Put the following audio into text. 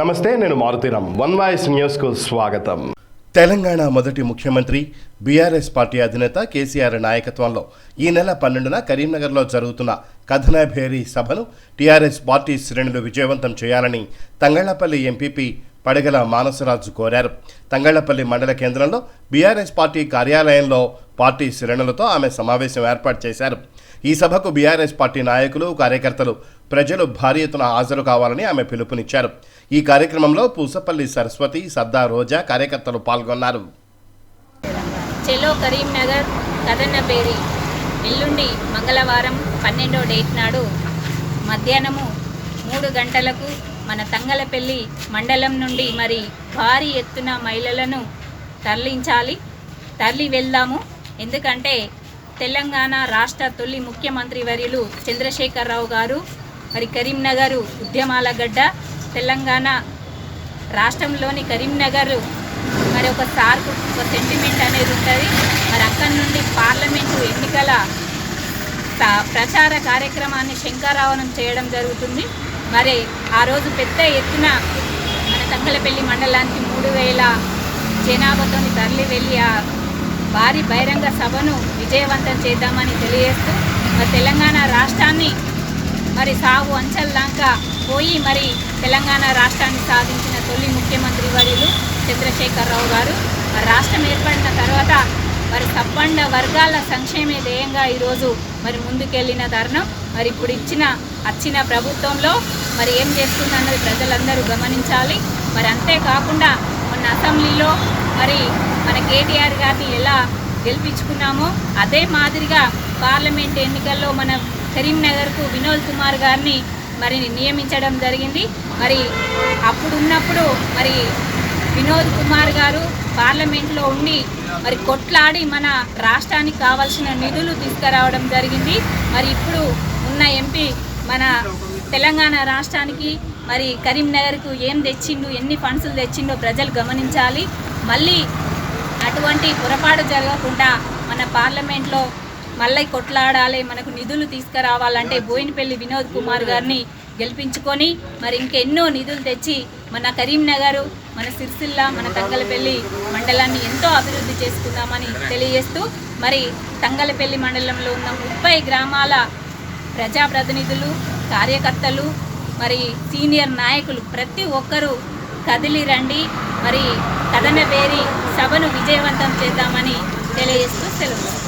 నమస్తే నేను Maruthi Ram one voice న్యూస్కు స్వాగతం. తెలంగాణ మొదటి ముఖ్యమంత్రి బీఆర్ఎస్ పార్టీ అధినేత కేసీఆర్ నాయకత్వంలో ఈ నెల పన్నెండున కరీంనగర్లో జరుగుతున్న కథనభేరి సభను టీఆర్ఎస్ పార్టీ శ్రేణులు విజయవంతం చేయాలని తంగళ్ళపల్లి ఎంపీపీ పడగల మానసరాజు కోరారు. తంగళ్ళపల్లి మండల కేంద్రంలో బీఆర్ఎస్ పార్టీ కార్యాలయంలో పార్టీ శ్రేణులతో ఆమె సమావేశం ఏర్పాటు చేశారు. ఈ సభకు బీఆర్ఎస్ పార్టీ నాయకులు కార్యకర్తలు ప్రజలు భారీ ఎత్తున హాజరు కావాలని ఆమె పిలుపునిచ్చారు. ఈ కార్యక్రమంలో పూసపల్లి సరస్వతి సద్దా రోజా కార్యకర్తలు పాల్గొన్నారు. చెలో కరీంనగర్ కదన్నపేరి ఎల్లుండి మంగళవారం పన్నెండో డేట్ నాడు మధ్యాహ్నము మూడు గంటలకు మన తంగలపల్లి మండలం నుండి మరి భారీ ఎత్తున మహిళలను తరలించాలి తరలి వెళ్దాము ఎందుకంటే తెలంగాణ రాష్ట్ర తొలి ముఖ్యమంత్రి వర్యులు చంద్రశేఖరరావు గారు మరి కరీంనగర్ ఉద్యమాల గడ్డ తెలంగాణ రాష్ట్రంలోని కరీంనగర్ మరి ఒక సార్కు ఒక సెంటిమెంట్ అనేది ఉంటుంది. మరి అక్కడి నుండి పార్లమెంటు ఎన్నికల ప్రచార కార్యక్రమాన్ని శంకారావనం చేయడం జరుగుతుంది. మరి ఆ రోజు పెద్ద ఎత్తున మన తంగలపల్లి మండలానికి మూడు వేల జనాభాతోని తరలి వెళ్ళి ఆ భారీ బహిరంగ సభను విజయవంతం చేద్దామని తెలియజేస్తూ మరి తెలంగాణ రాష్ట్రాన్ని మరి సాగు అంచెల్లాక పోయి మరి తెలంగాణ రాష్ట్రాన్ని సాధించిన తొలి ముఖ్యమంత్రి వర్యులు చంద్రశేఖరరావు గారు. మరి రాష్ట్రం ఏర్పడిన తర్వాత మరి సబ్బండ వర్గాల సంక్షేమే ధ్యేయంగా ఈరోజు మరి ముందుకెళ్ళిన తరుణం మరి ఇప్పుడు ఇచ్చిన వచ్చిన ప్రభుత్వంలో మరి ఏం చేస్తుందన్నది ప్రజలందరూ గమనించాలి. మరి అంతేకాకుండా మొన్న అసెంబ్లీలో మరి మన కేటీఆర్ గారిని ఎలా గెలిపించుకున్నామో. అదే మాదిరిగా పార్లమెంట్ ఎన్నికల్లో మన కరీంనగర్కు వినోద్ కుమార్ గారిని మరి నియమించడం జరిగింది. మరి అప్పుడున్నప్పుడు మరి వినోద్ కుమార్ గారు పార్లమెంట్లో ఉండి మరి కొట్లాడి మన రాష్ట్రానికి కావాల్సిన నిధులు తీసుకురావడం జరిగింది. మరి ఇప్పుడు ఉన్న ఎంపీ మన తెలంగాణ రాష్ట్రానికి మరి కరీంనగర్కు ఏం తెచ్చిండు ఎన్ని ఫండ్స్లు తెచ్చిండో ప్రజలు గమనించాలి. మళ్ళీ అటువంటి పొరపాటు జరగకుండా మన పార్లమెంట్లో మళ్ళీ కొట్లాడాలి మనకు నిధులు తీసుకురావాలంటే బోయినపల్లి వినోద్ కుమార్ గారిని గెలిపించుకొని మరి ఇంకెన్నో నిధులు తెచ్చి మన కరీంనగర్ మన సిరిసిల్ల మన తంగలపల్లి మండలాన్ని ఎంతో అభివృద్ధి చేసుకుందామని తెలియజేస్తూ మరి తంగలపల్లి మండలంలో ఉన్న ముప్పై గ్రామాల ప్రజాప్రతినిధులు కార్యకర్తలు మరి సీనియర్ నాయకులు ప్రతి ఒక్కరూ కదిలి రండి. మరి కథన వేరి సభను విజయవంతం చేద్దామని తెలియజేస్తూ సెలవు.